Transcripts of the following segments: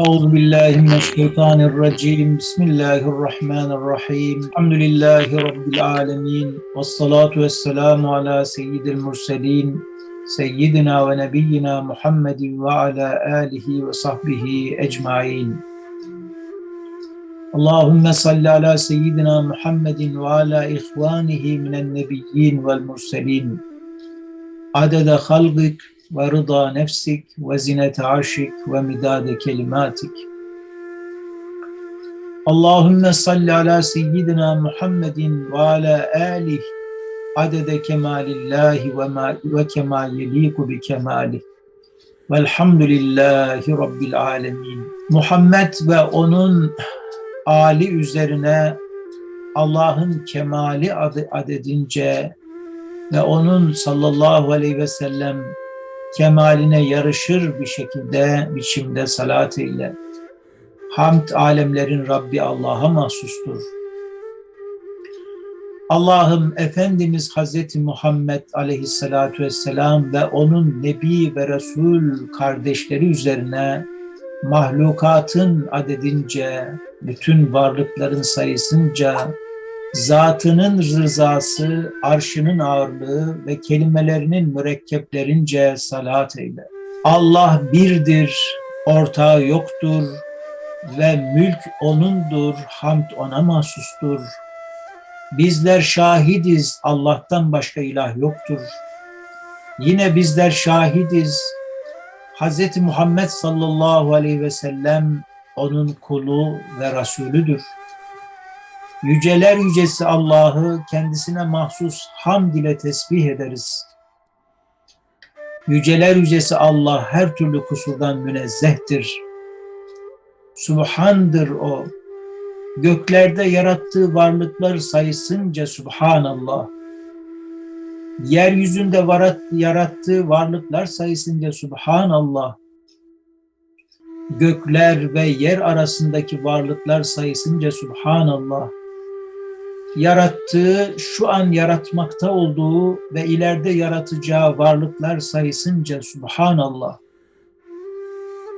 أعوذ بالله من الشيطان الرجيم بسم الله الرحمن الرحيم الحمد لله رب العالمين والصلاة والسلام على سيد المرسلين سيدنا ونبينا محمد وعلى آله وصحبه أجمعين اللهم صل على سيدنا محمد وعلى إخوانه من النبيين والمرسلين عدد خلقك ve rıda nefsik ve zinete arşik ve midade kelimatik. Allahümme salli ala seyyidina Muhammedin ve ala alih adede kemalillahi ve, ma, ve kema yeliku bi kemalih. Velhamdülillahi Rabbil alemin. Muhammed ve onun Ali üzerine Allah'ın kemali adedince ve onun sallallahu aleyhi ve sellem kemaline yarışır bir şekilde, biçimde salat eyle. Hamd alemlerin Rabbi Allah'a mahsustur. Allah'ım Efendimiz Hazreti Muhammed aleyhissalatu vesselam ve onun Nebi ve Resul kardeşleri üzerine mahlukatın adedince, bütün varlıkların sayısınca, zatının rızası, arşının ağırlığı ve kelimelerinin mürekkeplerince salat eyle. Allah birdir, ortağı yoktur ve mülk O'nundur, hamd O'na mahsustur. Bizler şahidiz, Allah'tan başka ilah yoktur. Yine bizler şahidiz, Hz. Muhammed sallallahu aleyhi ve sellem onun kulu ve Resulüdür. Yüceler yücesi Allah'ı kendisine mahsus hamd ile tesbih ederiz. Yüceler yücesi Allah her türlü kusurdan münezzehtir. Subhandır o. Göklerde yarattığı varlıklar sayısınca Subhanallah. Yeryüzünde yarattığı varlıklar sayısınca Subhanallah. Gökler ve yer arasındaki varlıklar sayısınca Subhanallah yarattığı, şu an yaratmakta olduğu ve ileride yaratacağı varlıklar sayısınca Subhanallah.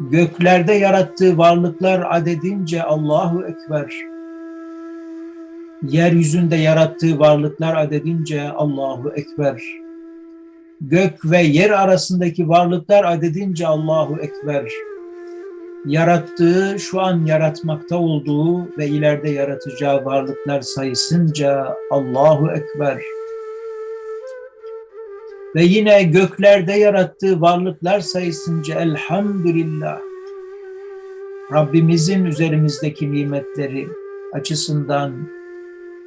Göklerde yarattığı varlıklar adedince Allahu Ekber. Yeryüzünde yarattığı varlıklar adedince Allahu Ekber. Gök ve yer arasındaki varlıklar adedince Allahu Ekber yarattığı, şu an yaratmakta olduğu ve ileride yaratacağı varlıklar sayısınca Allahu Ekber. Ve yine göklerde yarattığı varlıklar sayısınca Elhamdülillah. Rabbimizin üzerimizdeki nimetleri açısından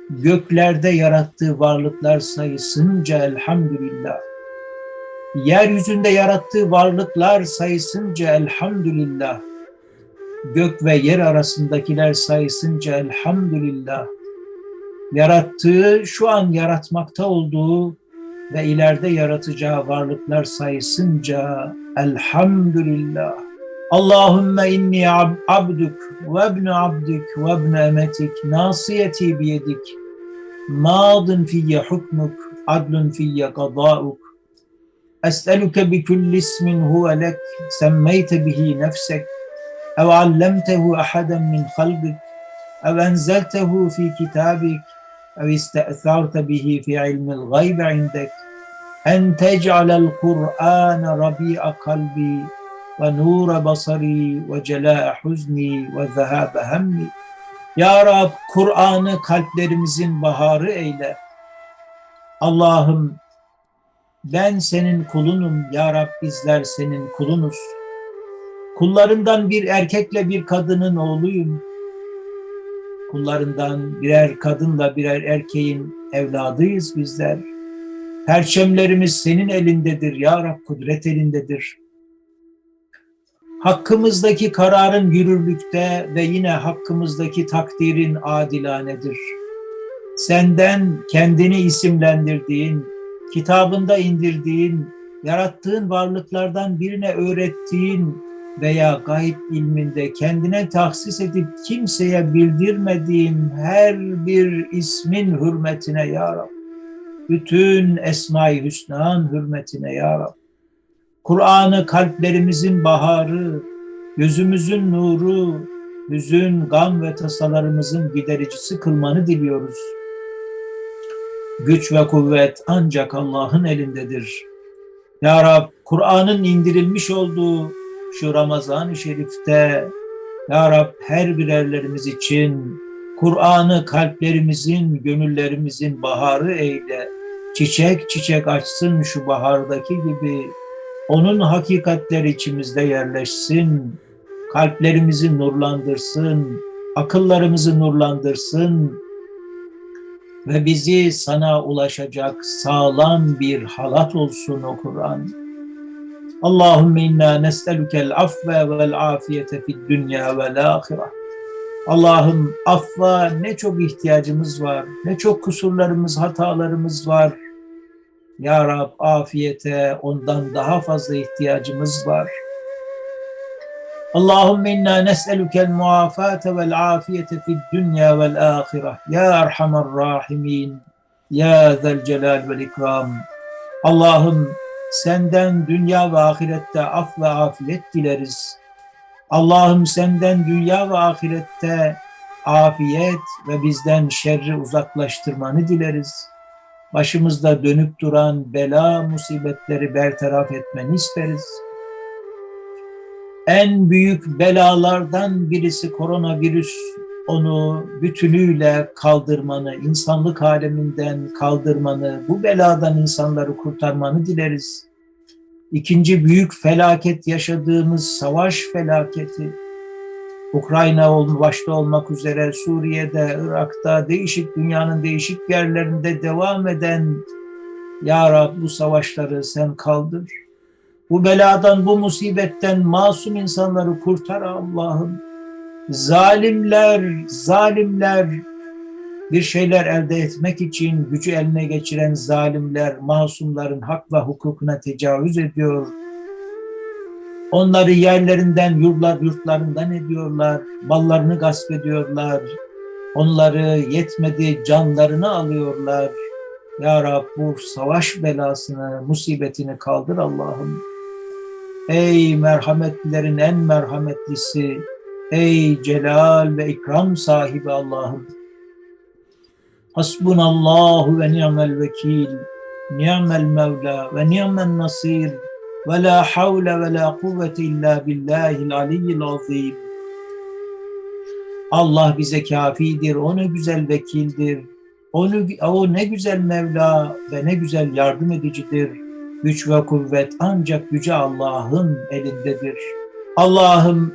göklerde yarattığı varlıklar sayısınca Elhamdülillah. Yeryüzünde yarattığı varlıklar sayısınca Elhamdülillah gök ve yer arasındakiler sayısınca elhamdülillah yarattığı, şu an yaratmakta olduğu ve ileride yaratacağı varlıklar sayısınca elhamdülillah. Allahümme inni abduk ve ibn abduk ve ibn emetik nasiyeti biyedik. Madın fiyye hukmuk adlun fiyye Es'eluke bi kulli ismin huve lek semmeyte bihi nefsek أو علمته أحدا من خلقك أو أنزلته في كتابك أو استأثرت به في علم الغيب عندك أن تجعل القرآن ربيع قلبي ونور بصري وجلاء حزني وذهاب همي Ya Rab Kur'an'ı kalplerimizin baharı eyle. Allah'ım ben senin kulunum. Ya Rab bizler senin kulunuz. Kullarından bir erkekle bir kadının oğluyum. Kullarından birer kadınla birer erkeğin evladıyız bizler. Perçemlerimiz senin elindedir ya Rab, kudret elindedir. Hakkımızdaki kararın yürürlükte ve yine hakkımızdaki takdirin adilanedir. Senden kendini isimlendirdiğin, kitabında indirdiğin, yarattığın varlıklardan birine öğrettiğin veya gayb ilminde kendine tahsis edip kimseye bildirmediğin her bir ismin hürmetine ya Rab. Bütün Esma-i Hüsna'nın hürmetine ya Rab. Kur'an'ı kalplerimizin baharı, gözümüzün nuru, hüzün, gam ve tasalarımızın gidericisi kılmanı diliyoruz. Güç ve kuvvet ancak Allah'ın elindedir. Ya Rab, Kur'an'ın indirilmiş olduğu şu Ramazan-ı Şerif'te Ya Rab her birerlerimiz için Kur'an'ı kalplerimizin, gönüllerimizin baharı eyle. Çiçek çiçek açsın şu bahardaki gibi. Onun hakikatleri içimizde yerleşsin. Kalplerimizi nurlandırsın. Akıllarımızı nurlandırsın. Ve bizi sana ulaşacak sağlam bir halat olsun o Kur'an. Allahümme inna nes'elukel afve vel afiyete fid dünya vel ahireh. Allah'ım affa ne çok ihtiyacımız var, ne çok kusurlarımız, hatalarımız var. Ya Rab afiyete ondan daha fazla ihtiyacımız var. Allahümme inna nes'elukel muafate vel afiyete fid dünya vel ahireh. Ya Erhamer Rahimin. Ya Zel Celal vel İkram. Allah'ım senden dünya ve ahirette af ve afiyet dileriz. Allah'ım senden dünya ve ahirette afiyet ve bizden şerri uzaklaştırmanı dileriz. Başımızda dönüp duran bela musibetleri bertaraf etmeni isteriz. En büyük belalardan birisi koronavirüs onu bütünüyle kaldırmanı, insanlık aleminden kaldırmanı, bu beladan insanları kurtarmanı dileriz. İkinci büyük felaket yaşadığımız savaş felaketi, Ukrayna başta olmak üzere Suriye'de, Irak'ta, değişik dünyanın değişik yerlerinde devam eden Ya Rab bu savaşları sen kaldır. Bu beladan, bu musibetten masum insanları kurtar Allah'ım. Zalimler, zalimler bir şeyler elde etmek için gücü eline geçiren zalimler masumların hak ve hukukuna tecavüz ediyor. Onları yerlerinden, yurtlar, yurtlarından ediyorlar, ballarını gasp ediyorlar. Onları yetmedi canlarını alıyorlar. Ya Rab bu savaş belasını, musibetini kaldır Allah'ım. Ey merhametlilerin en merhametlisi, ey celal ve ikram sahibi Allah'ım. Hasbunallahu ve ni'mel vekil, ni'mel mevla ve ni'mel nasir ve la havle ve la kuvvete illa billahil aliyyil azim. Allah bize kafidir, o ne güzel vekildir, o ne, o ne güzel Mevla ve ne güzel yardım edicidir. Güç ve kuvvet ancak Yüce Allah'ın elindedir. Allah'ım,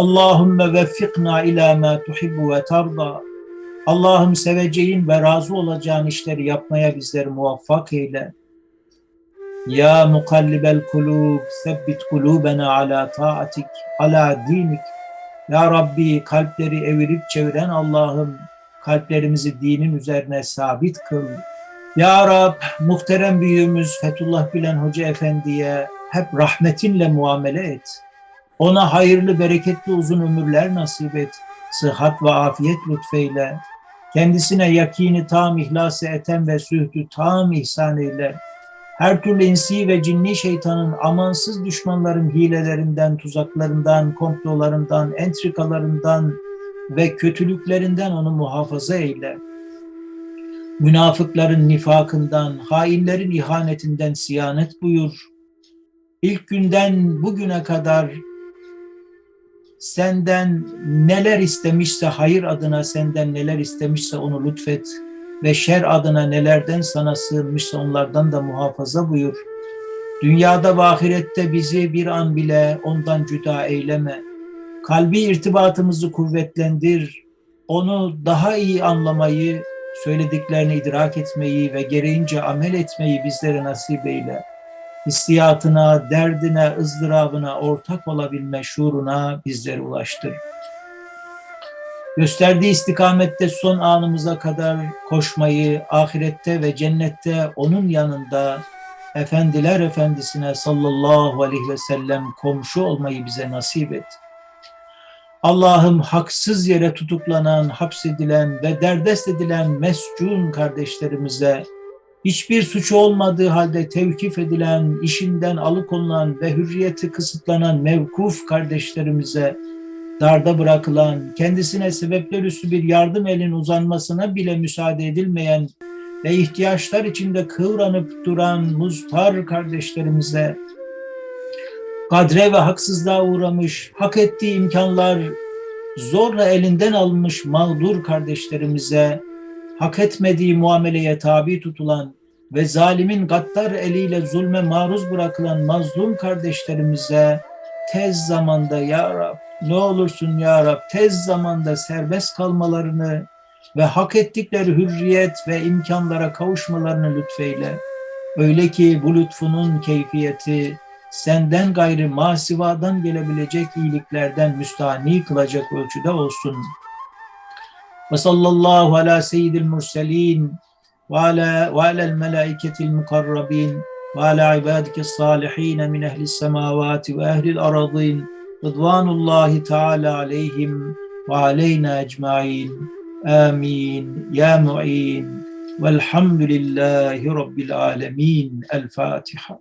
Allahümme veffikna ila ma tuhibbu ve tarda. Allah'ım seveceğin ve razı olacağın işleri yapmaya bizleri muvaffak eyle. Ya mukallibel kulub, sebbit kulubena ala taatik, ala dinik. Ya Rabbi kalpleri evirip çeviren Allah'ım kalplerimizi dinin üzerine sabit kıl. Ya Rab muhterem büyüğümüz Fethullah Gülen Hoca Efendi'ye hep rahmetinle muamele et. Ona hayırlı, bereketli uzun ömürler nasip et. Sıhhat ve afiyet lütfeyle. Kendisine yakini tam ihlası eten ve sühdü tam ihsan eyle. Her türlü insi ve cinni şeytanın amansız düşmanların hilelerinden, tuzaklarından, komplolarından, entrikalarından ve kötülüklerinden onu muhafaza eyle. Münafıkların nifakından, hainlerin ihanetinden siyanet buyur. İlk günden bugüne kadar senden neler istemişse hayır adına senden neler istemişse onu lütfet ve şer adına nelerden sana sığınmışsa onlardan da muhafaza buyur. Dünyada ve ahirette bizi bir an bile ondan cüda eyleme. Kalbi irtibatımızı kuvvetlendir. Onu daha iyi anlamayı, söylediklerini idrak etmeyi ve gereğince amel etmeyi bizlere nasip eyle hissiyatına, derdine, ızdırabına ortak olabilme şuuruna bizleri ulaştır. Gösterdiği istikamette son anımıza kadar koşmayı, ahirette ve cennette onun yanında efendiler efendisine sallallahu aleyhi ve sellem komşu olmayı bize nasip et. Allah'ım haksız yere tutuklanan, hapsedilen ve derdest edilen mescun kardeşlerimize hiçbir suçu olmadığı halde tevkif edilen, işinden alıkonulan ve hürriyeti kısıtlanan mevkuf kardeşlerimize darda bırakılan, kendisine sebepler üstü bir yardım elin uzanmasına bile müsaade edilmeyen ve ihtiyaçlar içinde kıvranıp duran muztar kardeşlerimize, kadre ve haksızlığa uğramış, hak ettiği imkanlar zorla elinden alınmış mağdur kardeşlerimize, hak etmediği muameleye tabi tutulan ve zalimin gaddar eliyle zulme maruz bırakılan mazlum kardeşlerimize tez zamanda ya Rab ne olursun ya Rab tez zamanda serbest kalmalarını ve hak ettikleri hürriyet ve imkanlara kavuşmalarını lütfeyle. Öyle ki bu lütfunun keyfiyeti senden gayrı masivadan gelebilecek iyiliklerden müstahni kılacak ölçüde olsun. وصلى الله على سيد المرسلين وعلى وعلى الملائكة المقربين وعلى عبادك الصالحين من أهل السماوات وأهل الأراضين رضوان الله تعالى عليهم وعلينا أجمعين. آمين. يا معين. والحمد لله رب العالمين. الفاتحة.